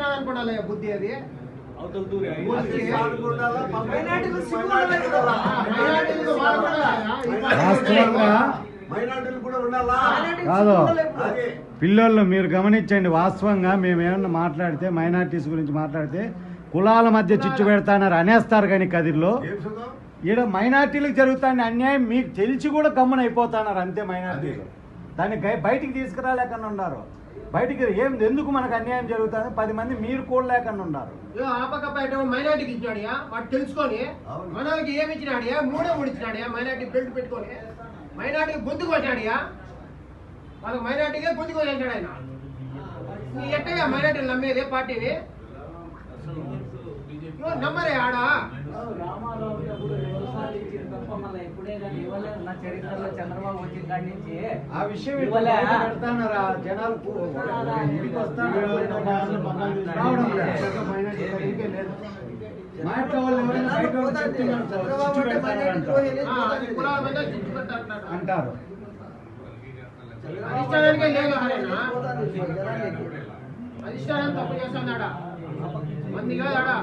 ఉండాలయ్యా బుద్ధి అది. వాస్తవంగా కాదు. పిల్లోళ్ళు మీరు గమనించండి వాస్తవంగా మేము ఏమన్నా మాట్లాడితే మైనార్టీస్ గురించి మాట్లాడితే కులాల మధ్య చిచ్చు పెడతాన్నారు అనేస్తారు కానీ కదిర్లో. ఈడ మైనార్టీలకు జరుగుతాండి అన్యాయం మీకు తెలిసి కూడా గమ్మున అయిపోతున్నారు అంతే మైనార్టీలు. దాన్ని బయటికి తీసుకురాలేకన్నా ఉన్నారు. బయటికి ఏం ఎందుకు మనకు అన్యాయం జరుగుతుంది? పది మంది మీరు కూడలేకన్నా ఉన్నారు. మైనార్టీకి ఇచ్చినాడియా వాడు తెలుసుకొని. మనోళ్ళకి ఏమి ఇచ్చినాడియా మూడే మూడు ఇచ్చినాడియా మైనార్టీ బెల్ట్ పెట్టుకొని మైనార్టీకి గొంతుకు వచ్చాడియా వాళ్ళకి మైనార్టీకే గొంతుకు వచ్చాడు ఆయన. ఎట్టగా మైనార్టీలు నమ్మేది పార్టీని? నమ్మరే ఆడా? ఆ విషయం. పెడతానారా జనాలు ఇంటికి లేదు మా ఇంట్లో వాళ్ళు ఎవరైనా బయట చెప్తున్నారు అంటారు. మీద అధిష్టానానికే లేదు అధిష్టానం తప్పు చేస్తున్నాడా మందిగా ఆడా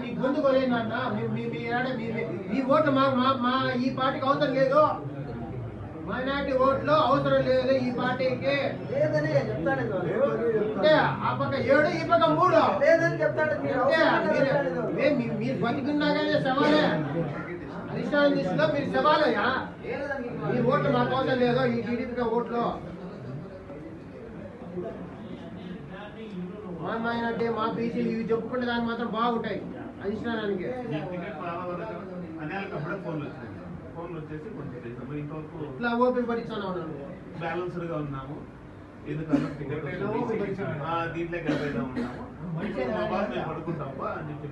నీ గొంతు కొలేనన్నా మీ మీ మీ మీ మీ- మీ ఓట్లు మా మా మా ఈ పార్టీకి అవసరం లేదు. మైనార్టీ ఓట్లు అవసరం లేదు ఈ పార్టీకి. లేదని. అంటే ఆ పక్క ఏడు ఈ పక్క మూడు. లేదని చెప్తాడు. మీరు అవసరం. మే- మీ- మీరు బతికున్నాగానే సవాలే. అధిష్టానం దిశలో మీరు సవాలయ్యా మీ ఓట్లు మా కోసం లేదు ఈ టీడీపీ ఓట్లు. మా మైనార్టీ మా బీసీలు ఇవి చెప్పుకుంటే దానికి మాత్రం బాగుంటాయి. అధిష్టానానికి ఇట్లా ఓపెన్ పడిస్తాను ఉన్నాను బ్యాలెన్స్డ్గా ఉన్నాము. ఆ, దీంట్లో గడపైనా ఉన్నాము. పడుకుంటాం. అని చెప్పి